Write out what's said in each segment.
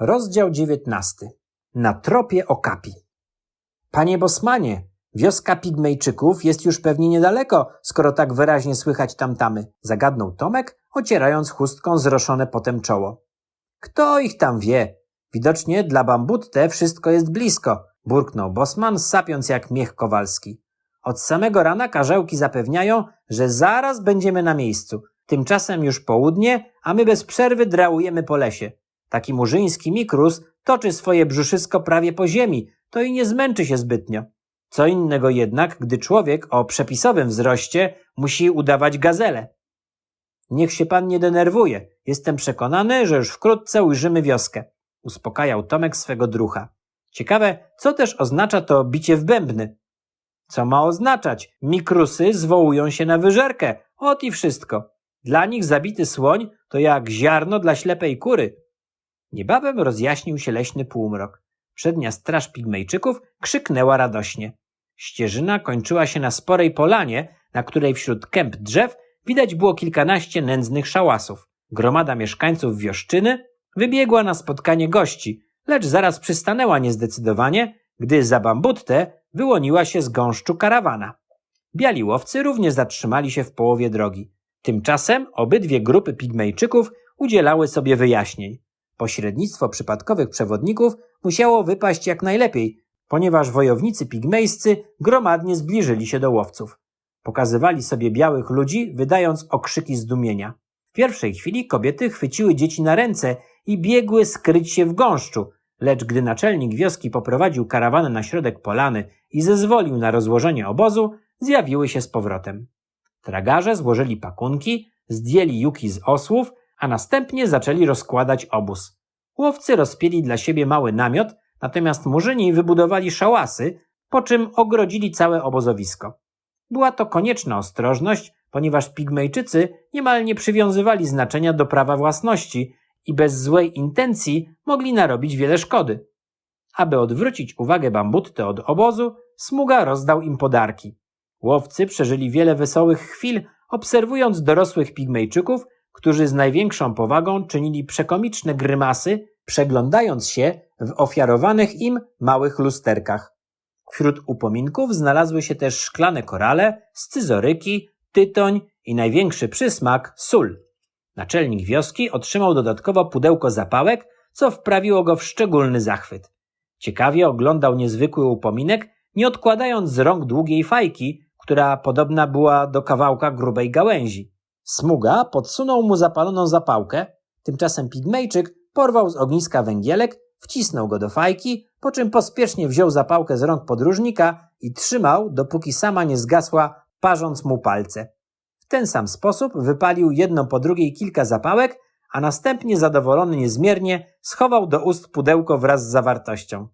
Rozdział dziewiętnasty. Na tropie okapi. Panie Bosmanie, wioska pigmejczyków jest już pewnie niedaleko, skoro tak wyraźnie słychać tamtamy, zagadnął Tomek, ocierając chustką zroszone potem czoło. Kto ich tam wie? Widocznie dla Bambutte wszystko jest blisko, burknął Bosman, sapiąc jak miech kowalski. Od samego rana karzełki zapewniają, że zaraz będziemy na miejscu. Tymczasem już południe, a my bez przerwy drałujemy po lesie. Taki murzyński mikrus toczy swoje brzuszysko prawie po ziemi, to i nie zmęczy się zbytnio. Co innego jednak, gdy człowiek o przepisowym wzroście musi udawać gazelę. Niech się pan nie denerwuje. Jestem przekonany, że już wkrótce ujrzymy wioskę. Uspokajał Tomek swego drucha. Ciekawe, co też oznacza to bicie w bębny. Co ma oznaczać? Mikrusy zwołują się na wyżerkę. Ot i wszystko. Dla nich zabity słoń to jak ziarno dla ślepej kury. Niebawem rozjaśnił się leśny półmrok. Przednia straż pigmejczyków krzyknęła radośnie. Ścieżyna kończyła się na sporej polanie, na której wśród kęp drzew widać było kilkanaście nędznych szałasów. Gromada mieszkańców wioszczyny wybiegła na spotkanie gości, lecz zaraz przystanęła niezdecydowanie, gdy za bambuttę wyłoniła się z gąszczu karawana. Biali łowcy również zatrzymali się w połowie drogi. Tymczasem obydwie grupy pigmejczyków udzielały sobie wyjaśnień. Pośrednictwo przypadkowych przewodników musiało wypaść jak najlepiej, ponieważ wojownicy pigmejscy gromadnie zbliżyli się do łowców. Pokazywali sobie białych ludzi, wydając okrzyki zdumienia. W pierwszej chwili kobiety chwyciły dzieci na ręce i biegły skryć się w gąszczu, lecz gdy naczelnik wioski poprowadził karawanę na środek polany i zezwolił na rozłożenie obozu, zjawiły się z powrotem. Tragarze złożyli pakunki, zdjęli juki z osłów, a następnie zaczęli rozkładać obóz. Łowcy rozpieli dla siebie mały namiot, natomiast murzyni wybudowali szałasy, po czym ogrodzili całe obozowisko. Była to konieczna ostrożność, ponieważ pigmejczycy niemal nie przywiązywali znaczenia do prawa własności i bez złej intencji mogli narobić wiele szkody. Aby odwrócić uwagę Bambutty od obozu, Smuga rozdał im podarki. Łowcy przeżyli wiele wesołych chwil, obserwując dorosłych pigmejczyków, którzy z największą powagą czynili przekomiczne grymasy, przeglądając się w ofiarowanych im małych lusterkach. Wśród upominków znalazły się też szklane korale, scyzoryki, tytoń i największy przysmak sól. Naczelnik wioski otrzymał dodatkowo pudełko zapałek, co wprawiło go w szczególny zachwyt. Ciekawie oglądał niezwykły upominek, nie odkładając z rąk długiej fajki, która podobna była do kawałka grubej gałęzi. Smuga podsunął mu zapaloną zapałkę, tymczasem pigmejczyk porwał z ogniska węgielek, wcisnął go do fajki, po czym pospiesznie wziął zapałkę z rąk podróżnika i trzymał, dopóki sama nie zgasła, parząc mu palce. W ten sam sposób wypalił jedną po drugiej kilka zapałek, a następnie zadowolony niezmiernie schował do ust pudełko wraz z zawartością.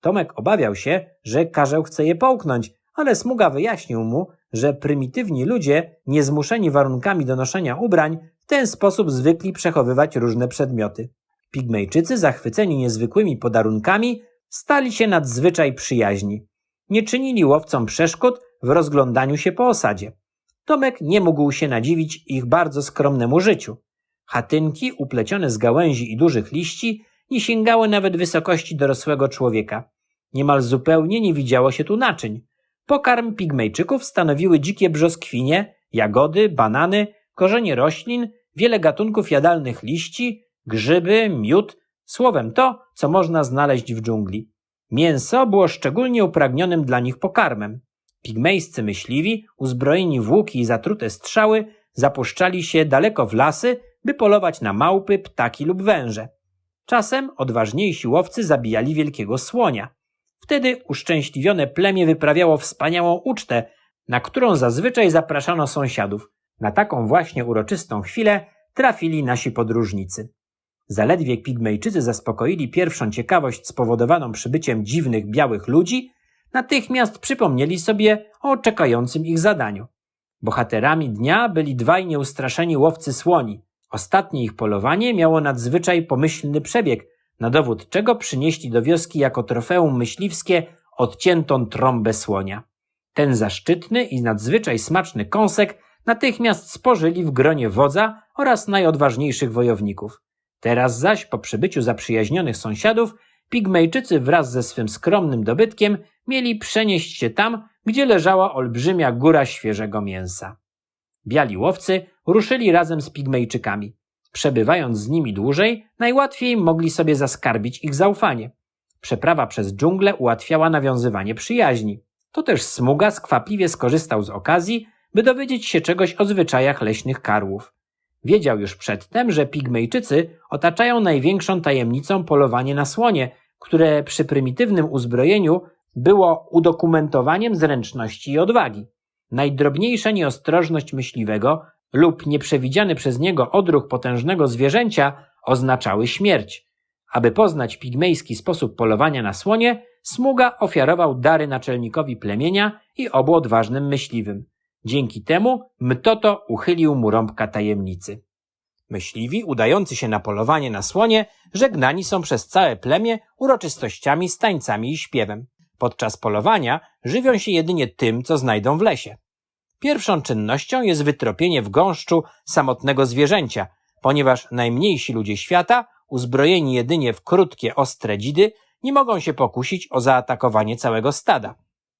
Tomek obawiał się, że karzeł chce je połknąć, ale Smuga wyjaśnił mu, że prymitywni ludzie, niezmuszeni warunkami do noszenia ubrań, w ten sposób zwykli przechowywać różne przedmioty. Pigmejczycy, zachwyceni niezwykłymi podarunkami, stali się nadzwyczaj przyjaźni. Nie czynili łowcom przeszkód w rozglądaniu się po osadzie. Tomek nie mógł się nadziwić ich bardzo skromnemu życiu. Chatynki, uplecione z gałęzi i dużych liści, nie sięgały nawet wysokości dorosłego człowieka. Niemal zupełnie nie widziało się tu naczyń. Pokarm pigmejczyków stanowiły dzikie brzoskwinie, jagody, banany, korzenie roślin, wiele gatunków jadalnych liści, grzyby, miód, słowem to, co można znaleźć w dżungli. Mięso było szczególnie upragnionym dla nich pokarmem. Pigmejscy myśliwi, uzbrojeni w łuki i zatrute strzały, zapuszczali się daleko w lasy, by polować na małpy, ptaki lub węże. Czasem odważniejsi łowcy zabijali wielkiego słonia. Wtedy uszczęśliwione plemię wyprawiało wspaniałą ucztę, na którą zazwyczaj zapraszano sąsiadów. Na taką właśnie uroczystą chwilę trafili nasi podróżnicy. Zaledwie pigmejczycy zaspokoili pierwszą ciekawość spowodowaną przybyciem dziwnych białych ludzi, natychmiast przypomnieli sobie o czekającym ich zadaniu. Bohaterami dnia byli dwaj nieustraszeni łowcy słoni. Ostatnie ich polowanie miało nadzwyczaj pomyślny przebieg, na dowód czego przynieśli do wioski jako trofeum myśliwskie odciętą trąbę słonia. Ten zaszczytny i nadzwyczaj smaczny kąsek natychmiast spożyli w gronie wodza oraz najodważniejszych wojowników. Teraz zaś, po przybyciu zaprzyjaźnionych sąsiadów, Pigmejczycy wraz ze swym skromnym dobytkiem mieli przenieść się tam, gdzie leżała olbrzymia góra świeżego mięsa. Biali łowcy ruszyli razem z Pigmejczykami. Przebywając z nimi dłużej, najłatwiej mogli sobie zaskarbić ich zaufanie. Przeprawa przez dżunglę ułatwiała nawiązywanie przyjaźni. To też Smuga skwapliwie skorzystał z okazji, by dowiedzieć się czegoś o zwyczajach leśnych karłów. Wiedział już przedtem, że Pigmejczycy otaczają największą tajemnicą polowanie na słonie, które przy prymitywnym uzbrojeniu było udokumentowaniem zręczności i odwagi. Najdrobniejsza nieostrożność myśliwego lub nieprzewidziany przez niego odruch potężnego zwierzęcia oznaczały śmierć. Aby poznać pigmejski sposób polowania na słonie, Smuga ofiarował dary naczelnikowi plemienia i obu odważnym myśliwym. Dzięki temu Mtoto uchylił mu rąbka tajemnicy. Myśliwi udający się na polowanie na słonie żegnani są przez całe plemię uroczystościami z tańcami i śpiewem. Podczas polowania żywią się jedynie tym, co znajdą w lesie. Pierwszą czynnością jest wytropienie w gąszczu samotnego zwierzęcia, ponieważ najmniejsi ludzie świata, uzbrojeni jedynie w krótkie, ostre dzidy, nie mogą się pokusić o zaatakowanie całego stada.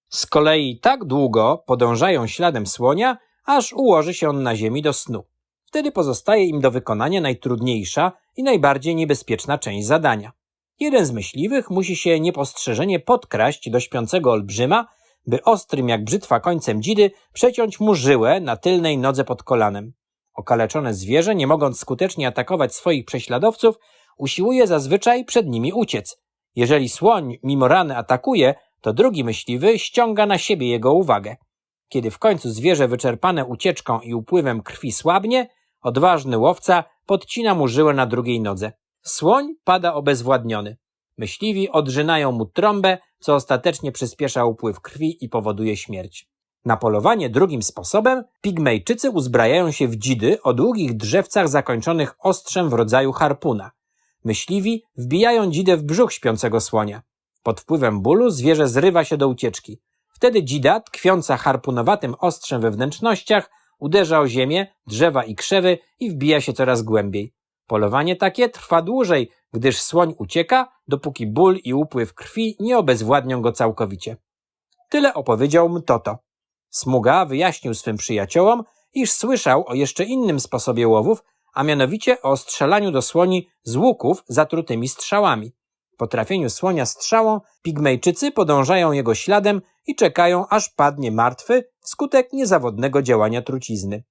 Z kolei tak długo podążają śladem słonia, aż ułoży się on na ziemi do snu. Wtedy pozostaje im do wykonania najtrudniejsza i najbardziej niebezpieczna część zadania. Jeden z myśliwych musi się niepostrzeżenie podkraść do śpiącego olbrzyma, by ostrym jak brzytwa końcem dzidy przeciąć mu żyłę na tylnej nodze pod kolanem. Okaleczone zwierzę, nie mogąc skutecznie atakować swoich prześladowców, usiłuje zazwyczaj przed nimi uciec. Jeżeli słoń mimo rany atakuje, to drugi myśliwy ściąga na siebie jego uwagę. Kiedy w końcu zwierzę wyczerpane ucieczką i upływem krwi słabnie, odważny łowca podcina mu żyłę na drugiej nodze. Słoń pada obezwładniony. Myśliwi odrzynają mu trąbę, co ostatecznie przyspiesza upływ krwi i powoduje śmierć. Na polowanie drugim sposobem pigmejczycy uzbrajają się w dzidy o długich drzewcach zakończonych ostrzem w rodzaju harpuna. Myśliwi wbijają dzidę w brzuch śpiącego słonia. Pod wpływem bólu zwierzę zrywa się do ucieczki. Wtedy dzida, tkwiąca harpunowatym ostrzem we wnętrznościach, uderza o ziemię, drzewa i krzewy i wbija się coraz głębiej. Polowanie takie trwa dłużej, gdyż słoń ucieka, dopóki ból i upływ krwi nie obezwładnią go całkowicie. Tyle opowiedział Mtoto. Smuga wyjaśnił swym przyjaciołom, iż słyszał o jeszcze innym sposobie łowów, a mianowicie o strzelaniu do słoni z łuków zatrutymi strzałami. Po trafieniu słonia strzałą, pigmejczycy podążają jego śladem i czekają, aż padnie martwy wskutek niezawodnego działania trucizny.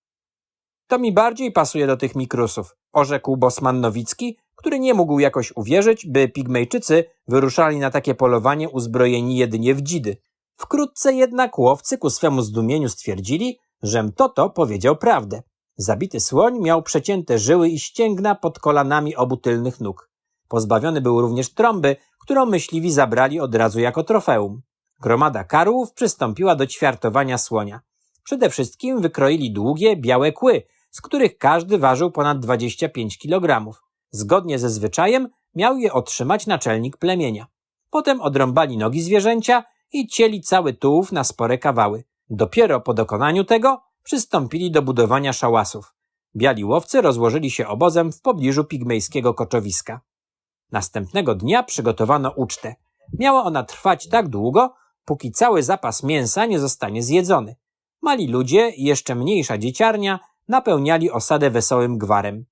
To mi bardziej pasuje do tych mikrusów, orzekł Bosman Nowicki, który nie mógł jakoś uwierzyć, by pigmejczycy wyruszali na takie polowanie uzbrojeni jedynie w dzidy. Wkrótce jednak łowcy ku swemu zdumieniu stwierdzili, że Mtoto powiedział prawdę. Zabity słoń miał przecięte żyły i ścięgna pod kolanami obu tylnych nóg. Pozbawiony był również trąby, którą myśliwi zabrali od razu jako trofeum. Gromada karłów przystąpiła do ćwiartowania słonia. Przede wszystkim wykroili długie, białe kły, z których każdy ważył ponad 25 kg. Zgodnie ze zwyczajem miał je otrzymać naczelnik plemienia. Potem odrąbali nogi zwierzęcia i cieli cały tułów na spore kawały. Dopiero po dokonaniu tego przystąpili do budowania szałasów. Biali łowcy rozłożyli się obozem w pobliżu pigmejskiego koczowiska. Następnego dnia przygotowano ucztę. Miała ona trwać tak długo, póki cały zapas mięsa nie zostanie zjedzony. Mali ludzie i jeszcze mniejsza dzieciarnia napełniali osadę wesołym gwarem.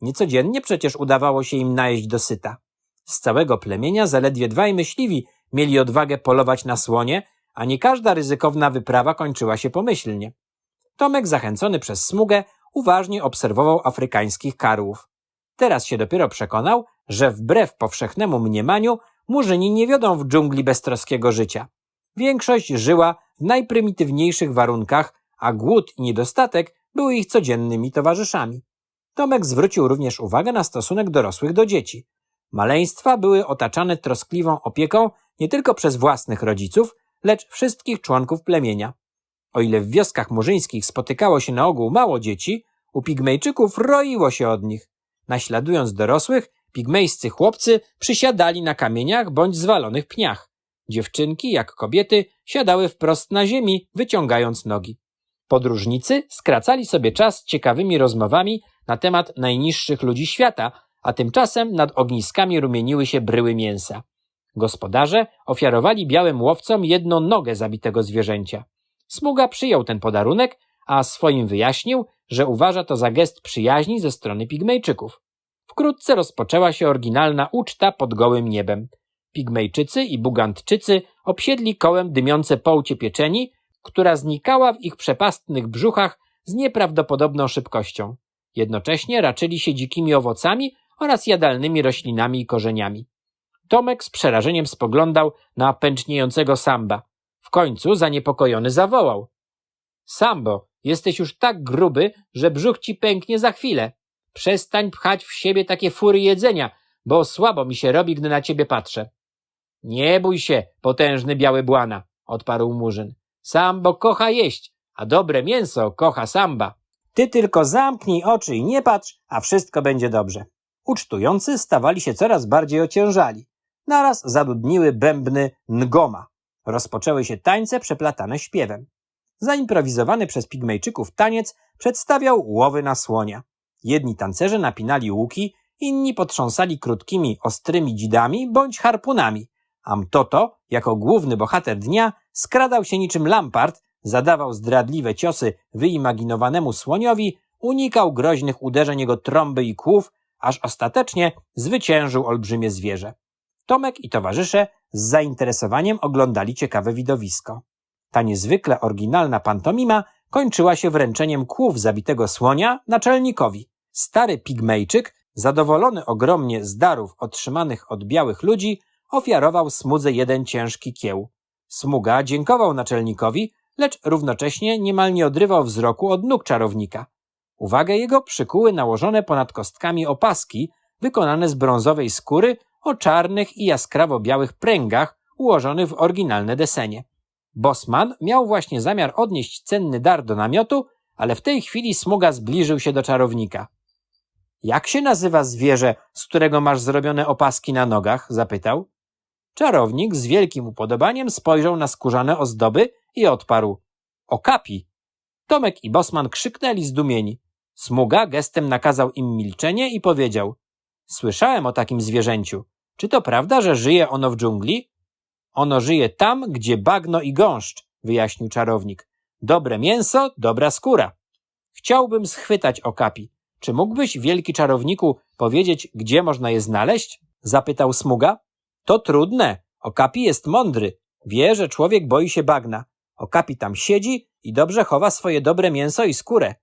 Niecodziennie przecież udawało się im najeść dosyta. Z całego plemienia zaledwie dwaj myśliwi mieli odwagę polować na słonie, a nie każda ryzykowna wyprawa kończyła się pomyślnie. Tomek, zachęcony przez smugę, uważnie obserwował afrykańskich karłów. Teraz się dopiero przekonał, że wbrew powszechnemu mniemaniu murzyni nie wiodą w dżungli beztroskiego życia. Większość żyła w najprymitywniejszych warunkach, a głód i niedostatek były ich codziennymi towarzyszami. Tomek zwrócił również uwagę na stosunek dorosłych do dzieci. Maleństwa były otaczane troskliwą opieką nie tylko przez własnych rodziców, lecz wszystkich członków plemienia. O ile w wioskach murzyńskich spotykało się na ogół mało dzieci, u pigmejczyków roiło się od nich. Naśladując dorosłych, pigmejscy chłopcy przysiadali na kamieniach bądź zwalonych pniach. Dziewczynki, jak kobiety, siadały wprost na ziemi, wyciągając nogi. Podróżnicy skracali sobie czas ciekawymi rozmowami na temat najniższych ludzi świata, a tymczasem nad ogniskami rumieniły się bryły mięsa. Gospodarze ofiarowali białym łowcom jedną nogę zabitego zwierzęcia. Smuga przyjął ten podarunek, a swoim wyjaśnił, że uważa to za gest przyjaźni ze strony pigmejczyków. Wkrótce rozpoczęła się oryginalna uczta pod gołym niebem. Pigmejczycy i Bugantczycy obsiedli kołem dymiące połcie pieczeni, która znikała w ich przepastnych brzuchach z nieprawdopodobną szybkością. Jednocześnie raczyli się dzikimi owocami oraz jadalnymi roślinami i korzeniami. Tomek z przerażeniem spoglądał na pęczniejącego samba. W końcu zaniepokojony zawołał. Sambo, jesteś już tak gruby, że brzuch ci pęknie za chwilę. Przestań pchać w siebie takie fury jedzenia, bo słabo mi się robi, gdy na ciebie patrzę. Nie bój się, potężny biały błana, odparł murzyn. Sambo kocha jeść, a dobre mięso kocha samba. Ty tylko zamknij oczy i nie patrz, a wszystko będzie dobrze. Ucztujący stawali się coraz bardziej ociężali. Naraz zadudniły bębny ngoma. Rozpoczęły się tańce przeplatane śpiewem. Zaimprowizowany przez pigmejczyków taniec przedstawiał łowy na słonia. Jedni tancerze napinali łuki, inni potrząsali krótkimi, ostrymi dzidami bądź harpunami, a Mtoto, jako główny bohater dnia, skradał się niczym lampart, zadawał zdradliwe ciosy wyimaginowanemu słoniowi, unikał groźnych uderzeń jego trąby i kłów, aż ostatecznie zwyciężył olbrzymie zwierzę. Tomek i towarzysze z zainteresowaniem oglądali ciekawe widowisko. Ta niezwykle oryginalna pantomima kończyła się wręczeniem kłów zabitego słonia naczelnikowi. Stary pigmejczyk, zadowolony ogromnie z darów otrzymanych od białych ludzi, ofiarował smudze jeden ciężki kieł. Smuga dziękował naczelnikowi, lecz równocześnie niemal nie odrywał wzroku od nóg czarownika. Uwagę jego przykuły nałożone ponad kostkami opaski, wykonane z brązowej skóry o czarnych i jaskrawo białych pręgach ułożonych w oryginalne desenie. Bosman miał właśnie zamiar odnieść cenny dar do namiotu, ale w tej chwili Smuga zbliżył się do czarownika. Jak się nazywa zwierzę, z którego masz zrobione opaski na nogach? zapytał. Czarownik z wielkim upodobaniem spojrzał na skórzane ozdoby i odparł. Okapi! Tomek i Bosman krzyknęli zdumieni. Smuga gestem nakazał im milczenie i powiedział. Słyszałem o takim zwierzęciu. Czy to prawda, że żyje ono w dżungli? Ono żyje tam, gdzie bagno i gąszcz, wyjaśnił czarownik. Dobre mięso, dobra skóra. Chciałbym schwytać okapi. Czy mógłbyś, wielki czarowniku, powiedzieć, gdzie można je znaleźć? Zapytał Smuga. To trudne. Okapi jest mądry. Wie, że człowiek boi się bagna. Okapi tam siedzi i dobrze chowa swoje dobre mięso i skórę.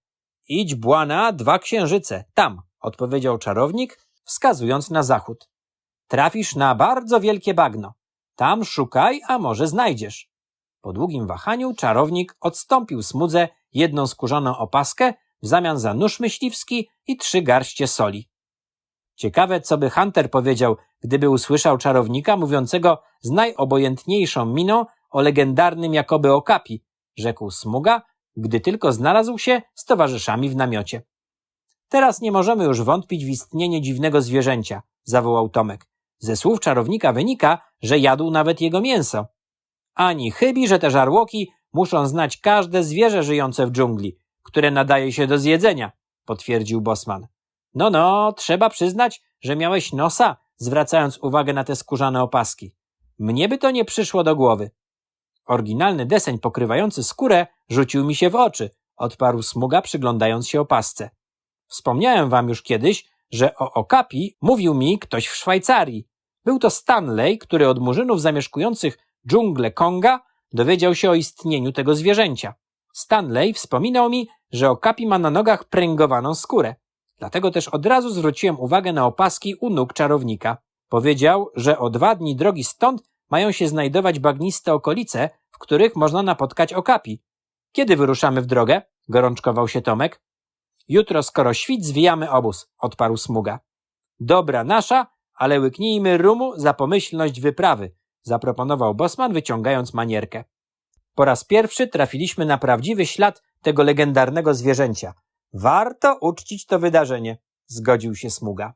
Idź, błana, dwa księżyce. Tam, odpowiedział czarownik, wskazując na zachód. Trafisz na bardzo wielkie bagno. Tam szukaj, a może znajdziesz. Po długim wahaniu czarownik odstąpił smudze jedną skórzaną opaskę w zamian za nóż myśliwski i trzy garście soli. Ciekawe, co by Hunter powiedział, gdyby usłyszał czarownika mówiącego z najobojętniejszą miną o legendarnym jakoby okapi, rzekł Smuga, gdy tylko znalazł się z towarzyszami w namiocie. Teraz nie możemy już wątpić w istnienie dziwnego zwierzęcia, zawołał Tomek. Ze słów czarownika wynika, że jadł nawet jego mięso. Ani chybi, że te żarłoki muszą znać każde zwierzę żyjące w dżungli, które nadaje się do zjedzenia, potwierdził Bosman. No, no, trzeba przyznać, że miałeś nosa, zwracając uwagę na te skórzane opaski. Mnie by to nie przyszło do głowy. Oryginalny deseń pokrywający skórę rzucił mi się w oczy, odparł Smuga, przyglądając się opasce. Wspomniałem wam już kiedyś, że o okapi mówił mi ktoś w Szwajcarii. Był to Stanley, który od murzynów zamieszkujących dżunglę Konga dowiedział się o istnieniu tego zwierzęcia. Stanley wspominał mi, że okapi ma na nogach pręgowaną skórę. Dlatego też od razu zwróciłem uwagę na opaski u nóg czarownika. Powiedział, że o dwa dni drogi stąd mają się znajdować bagniste okolice, w których można napotkać okapi. Kiedy wyruszamy w drogę? gorączkował się Tomek. Jutro, skoro świt, zwijamy obóz, odparł Smuga. Dobra nasza, ale łyknijmy rumu za pomyślność wyprawy, zaproponował Bosman, wyciągając manierkę. Po raz pierwszy trafiliśmy na prawdziwy ślad tego legendarnego zwierzęcia. Warto uczcić to wydarzenie, zgodził się Smuga.